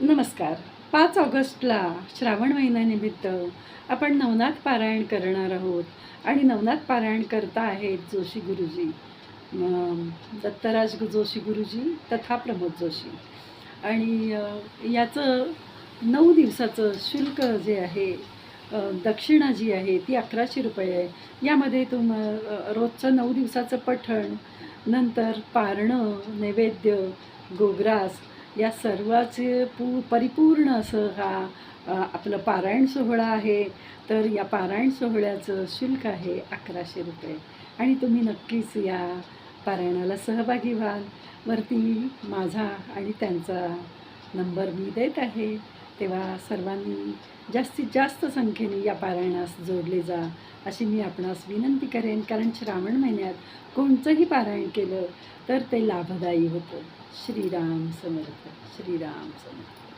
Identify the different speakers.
Speaker 1: नमस्कार. पाच ऑगस्टला श्रावण महिन्यानिमित्त आपण नवनाथ पारायण करणार आहोत आणि नवनाथ पारायण करता आहेत जोशी गुरुजी. दत्तराज जोशी गुरुजी तथा प्रमोद जोशी. आणि याचं नऊ दिवसाचं शुल्क जे आहे दक्षिणा जी आहे ती अकराशे रुपये आहे. यामध्ये तुम रोजचं नऊ दिवसाचं पठण नंतर पारणं नैवेद्य गोग्रास या सर्वाचे पू परिपूर्ण असं हा आपलं पारायण सोहळा आहे. तर या पारायण सोहळ्याचं शुल्क आहे अकराशे रुपये. आणि तुम्ही नक्कीच या पारायणाला सहभागी व्हाल. वरती माझा आणि त्यांचा नंबर मी देत आहे. तेव्हा सर्वांनी जास्तीत जास्त संख्येने या पारायणास जोडले जा अशी मी आपणास विनंती करेन. कारण श्रावण महिन्यात कोणतंही पारायण केलं तर ते लाभदायी होतं. श्रीराम समर्थ श्रीराम समर्थ.